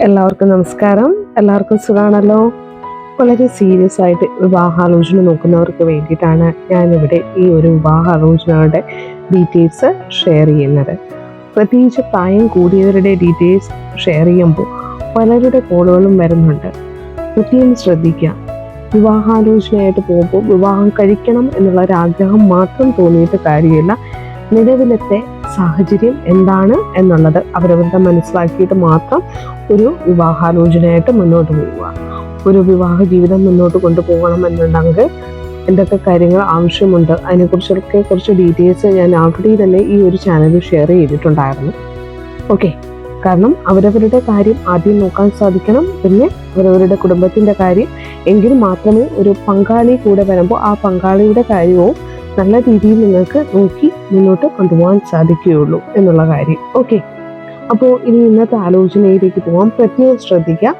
എല്ലാവർക്കും നമസ്കാരം. എല്ലാവർക്കും സുഖാണല്ലോ? വളരെ സീരിയസ് ആയിട്ട് വിവാഹാലോചന നോക്കുന്നവർക്ക് വേണ്ടിയിട്ടാണ് ഞാനിവിടെ ഈ ഒരു വിവാഹാലോചനയുടെ ഡീറ്റെയിൽസ് ഷെയർ ചെയ്യുന്നത്. പ്രത്യേകിച്ച് പ്രായം കൂടിയവരുടെ ഡീറ്റെയിൽസ് ഷെയർ ചെയ്യുമ്പോൾ പലരുടെ കോളുകളും വരുന്നുണ്ട്. പ്രത്യേകം ശ്രദ്ധിക്കുക. വിവാഹാലോചനയായിട്ട് പോകുമ്പോൾ വിവാഹം കഴിക്കണം എന്നുള്ള ആഗ്രഹം മാത്രം തോന്നിയിട്ട് കാര്യമില്ല. നിലവിലത്തെ സാഹചര്യം എന്താണ് എന്നുള്ളത് അവരവരുടെ മനസ്സിലാക്കിയിട്ട് മാത്രം ഒരു വിവാഹാലോചനയായിട്ട് മുന്നോട്ട് പോവുക. ഒരു വിവാഹ ജീവിതം മുന്നോട്ട് കൊണ്ടുപോകണമെന്നുണ്ടെങ്കിൽ എന്തൊക്കെ കാര്യങ്ങൾ ആവശ്യമുണ്ട് അതിനെക്കുറിച്ചൊക്കെ കുറച്ച് ഡീറ്റെയിൽസ് ഞാൻ ആൾറെഡി തന്നെ ഈ ഒരു ചാനലിൽ ഷെയർ ചെയ്തിട്ടുണ്ടായിരുന്നു. ഓക്കെ കാരണം അവരവരുടെ കാര്യം ആദ്യം നോക്കാൻ സാധിക്കണം പിന്നെ അവരവരുടെ കുടുംബത്തിന്റെ കാര്യം. എങ്കിൽ മാത്രമേ ഒരു പങ്കാളി കൂടെ വരുമ്പോൾ ആ പങ്കാളിയുടെ കാര്യവും നല്ല രീതിയിൽ നിങ്ങൾക്ക് നോക്കി മുന്നോട്ട് കൊണ്ടുപോകാൻ സാധിക്കുകയുള്ളൂ എന്നുള്ള കാര്യം. ഓക്കെ അപ്പോൾ ഇനി ഇന്നത്തെ ആലോചനയിലേക്ക് പോകാം പ്രത്യേകം ശ്രദ്ധിക്കുക.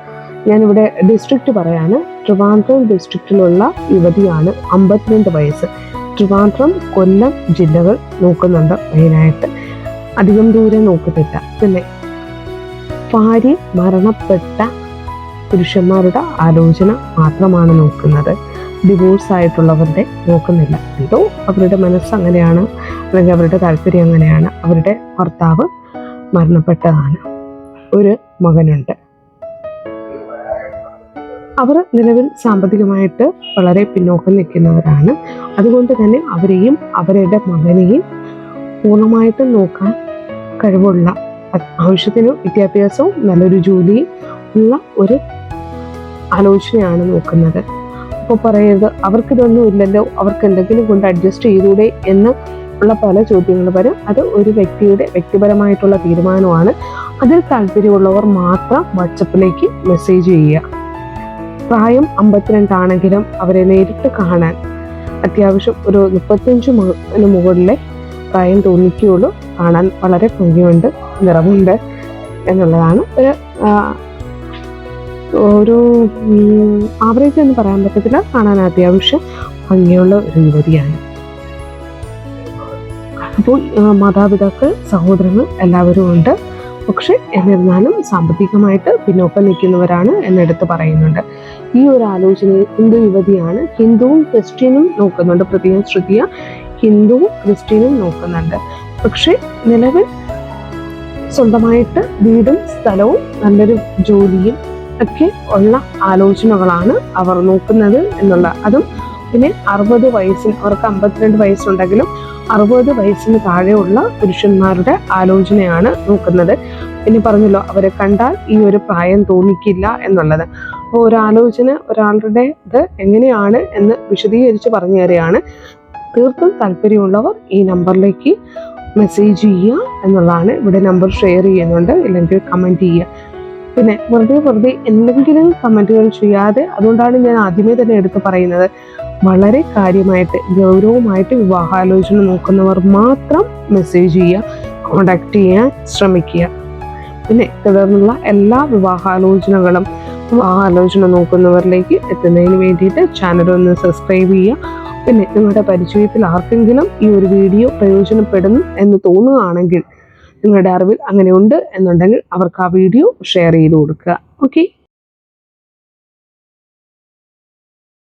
ഞാനിവിടെ ഡിസ്ട്രിക്റ്റ് പറയാണ്. ട്രിവാൻഡ്രം ഡിസ്ട്രിക്റ്റിലുള്ള യുവതിയാണ് അമ്പത്തിരണ്ട് വയസ്സ്. ട്രിവാൻഡ്രം കൊല്ലം ജില്ലകൾ നോക്കുന്നുണ്ട് മെയിനായിട്ട്. അധികം ദൂരെ നോക്കുന്നില്ല പിന്നെ ഭാര്യ മരണപ്പെട്ട പുരുഷന്മാരുടെ ആലോചന മാത്രമാണ് നോക്കുന്നത്. ഡിവോഴ്സ് ആയിട്ടുള്ളവരുടെ നോക്കുന്നില്ല. എന്തോ അവരുടെ മനസ്സ് അങ്ങനെയാണ് അല്ലെങ്കിൽ അവരുടെ താല്പര്യം അങ്ങനെയാണ്. അവരുടെ ഭർത്താവ് മരണപ്പെട്ടതാണ്. ഒരു മകനുണ്ട്. അവർ നിലവിൽ സാമ്പത്തികമായിട്ട് വളരെ പിന്നോക്കം നിൽക്കുന്നവരാണ്. അതുകൊണ്ട് തന്നെ അവരെയും അവരുടെ മകനെയും പൂർണമായിട്ടും നോക്കാൻ കഴിവുള്ള ആവശ്യത്തിന് വിദ്യാഭ്യാസവും നല്ലൊരു ജോലിയും ഉള്ള ഒരു ആലോചനയാണ് നോക്കുന്നത്. അപ്പോൾ പറയരുത് അവർക്കിതൊന്നും ഇല്ലല്ലോ അവർക്ക് എന്തെങ്കിലും കൊണ്ട് അഡ്ജസ്റ്റ് ചെയ്തൂടെ എന്ന് ഉള്ള പല ചോദ്യങ്ങൾ വരും. അത് ഒരു വ്യക്തിയുടെ വ്യക്തിപരമായിട്ടുള്ള തീരുമാനമാണ്. അതിൽ താല്പര്യമുള്ളവർ മാത്രം വാട്സപ്പിലേക്ക് മെസ്സേജ് ചെയ്യുക. പ്രായം അമ്പത്തിരണ്ടാണെങ്കിലും അവരെ നേരിട്ട് കാണാൻ അത്യാവശ്യം ഒരു മുപ്പത്തഞ്ച് മുകളിലെ പ്രായം തോന്നിക്കുകയുള്ളൂ. കാണാൻ വളരെ ഭംഗിയുണ്ട് നിറമുണ്ട് എന്നുള്ളതാണ് ഒരു ഒരു ആവറേജ് എന്ന് പറയാൻ പറ്റത്തില്ല. കാണാൻ അത്യാവശ്യം ഭംഗിയുള്ള ഒരു യുവതിയാണ്. അപ്പോൾ മാതാപിതാക്കൾ സഹോദരങ്ങൾ എല്ലാവരും ഉണ്ട്. പക്ഷെ എന്നിരുന്നാലും സാമ്പത്തികമായിട്ട് പിന്നോക്കം നിൽക്കുന്നവരാണ് എന്നെടുത്ത് പറയുന്നുണ്ട്. ഈ ഒരു ആലോചന ഹിന്ദു യുവതിയാണ് ഹിന്ദുവും ക്രിസ്ത്യനും നോക്കുന്നുണ്ട്. പ്രത്യേകം ശ്രദ്ധിക്കുക ഹിന്ദുവും ക്രിസ്ത്യനും നോക്കുന്നുണ്ട്. പക്ഷെ നിലവിൽ സ്വന്തമായിട്ട് വീടും സ്ഥലവും നല്ലൊരു ജോലിയും ഒക്കെ ഉള്ള ആലോചനകളാണ് അവർ നോക്കുന്നത് എന്നുള്ള അതും പിന്നെ അറുപത് വയസ്സിന് അവർക്ക് അമ്പത്തിരണ്ട് വയസ്സുണ്ടെങ്കിലും അറുപത് വയസ്സിന് താഴെയുള്ള പുരുഷന്മാരുടെ ആലോചനയാണ് നോക്കുന്നത്. പിന്നെ പറഞ്ഞല്ലോ അവരെ കണ്ടാൽ ഈ ഒരു പ്രായം തോന്നിക്കില്ല എന്നുള്ളത്. അപ്പോൾ ഒരു ഒരാളുടെ ഇത് എങ്ങനെയാണ് എന്ന് വിശദീകരിച്ച് പറഞ്ഞു തരികയാണ്. തീർത്തും താല്പര്യമുള്ളവർ ഈ നമ്പറിലേക്ക് മെസ്സേജ് ചെയ്യുക എന്നുള്ളതാണ്. ഇവിടെ നമ്പർ ഷെയർ ചെയ്യുന്നുണ്ട് ഇല്ലെങ്കിൽ കമന്റ് ചെയ്യുക. പിന്നെ വെറുതെ വെറുതെ എന്തെങ്കിലും കമന്റുകൾ ചെയ്യാതെ അതുകൊണ്ടാണ് ഞാൻ ആദ്യമേ തന്നെ എടുത്ത് പറയുന്നത്. വളരെ കാര്യമായിട്ട് ഗൗരവമായിട്ട് വിവാഹാലോചന നോക്കുന്നവർ മാത്രം മെസ്സേജ് ചെയ്യുക കോണ്ടാക്ട് ചെയ്യാൻ ശ്രമിക്കുക. പിന്നെ തുടർന്നുള്ള എല്ലാ വിവാഹാലോചനകളും വിവാഹാലോചന നോക്കുന്നവരിലേക്ക് എത്തുന്നതിന് വേണ്ടിയിട്ട് ചാനൽ ഒന്ന് സബ്സ്ക്രൈബ് ചെയ്യുക. പിന്നെ നിങ്ങളുടെ പരിചയത്തിൽ ആർക്കെങ്കിലും ഈ ഒരു വീഡിയോ പ്രയോജനപ്പെടുന്നു എന്ന് തോന്നുകയാണെങ്കിൽ നിങ്ങളുടെ അറിവിൽ അങ്ങനെ ഉണ്ട് എന്നുണ്ടെങ്കിൽ അവർക്ക് ആ വീഡിയോ ഷെയർ ചെയ്ത് കൊടുക്കുക. ഓക്കെ